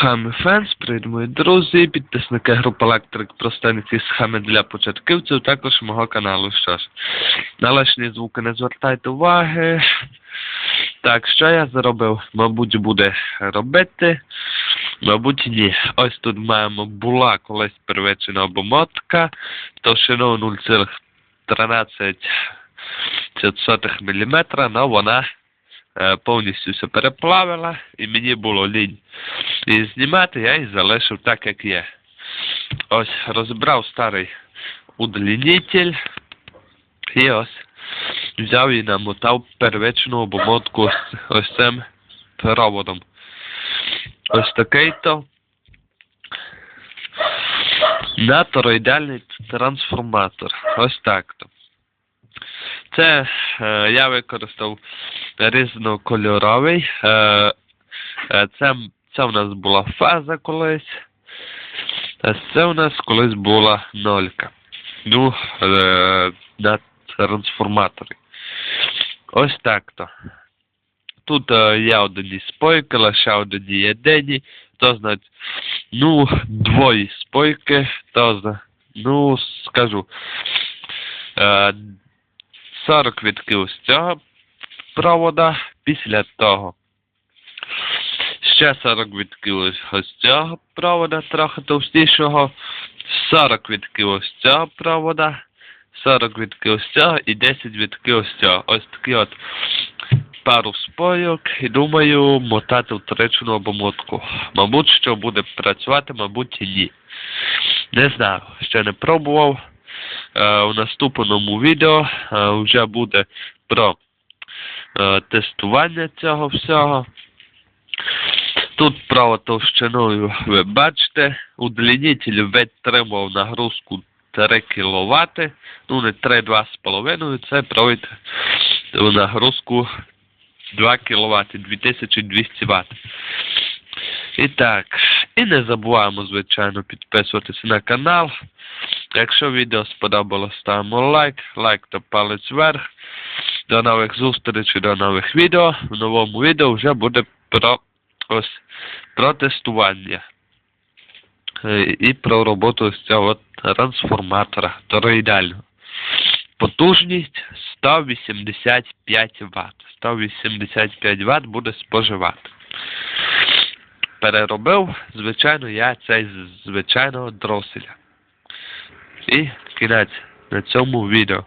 Хами Фенс, привіт мої друзі, підписники групи Електрик Простиниці схеми для початківців, також мого каналу. Що ж, на лишні звуки не звертайте уваги. Так, що я зробив? Мабуть, буде робити. Мабуть, ні. Ось тут маємо була колись первична обмотка товщиною 0,13 мм, але вона е, повністю все переплавила і мені було лінь. І знімати я її залишив так, як є. Ось розібрав старий удлінитель і ось взяв і намотав первичну обмотку ось, цим проводом. Ось такий то на тороїдальний трансформатор. Ось так то. Це е, я використав різнокольоровий. Е, е, це, це в нас була фаза колись. А це у нас колись була нолька. Ну, е, на трансформаторі. Ось так то. Тут е, є одні спойки, лише одні єдині. То значить, ну, двоє спойки, то зна- ну, скажу. Е, 40 відків з цього провода після того. Ще 40 відків ось з цього провода, трохи товстішого. 40 відків ось з цього провода. 40 відків ось цього і 10 відків ось цього. Ось такі от пару спойок і думаю мотати вторичну обмотку. Мабуть, що буде працювати, мабуть, і ні. Не знаю, ще не пробував. Е, у наступному відео е, вже буде про е, тестування цього всього. Тут право товщиною ви бачите, удлінитель витримав нагрузку 3 кВт, ну не 3, 2,5, це провід нагрузку 2 кВт, 2200 Вт. І так, і не забуваємо, звичайно, підписуватися на канал. Якщо відео сподобалось, ставимо лайк, лайк та палець вверх. До нових зустрічей, до нових відео. В новому відео вже буде про ось про тестування. Е, І про роботу з цього трансформатора тороїдального. Потужність 185 Вт. 185 Вт буде споживати. Переробив, звичайно, я цей звичайного дроселя. І кінець на цьому відео.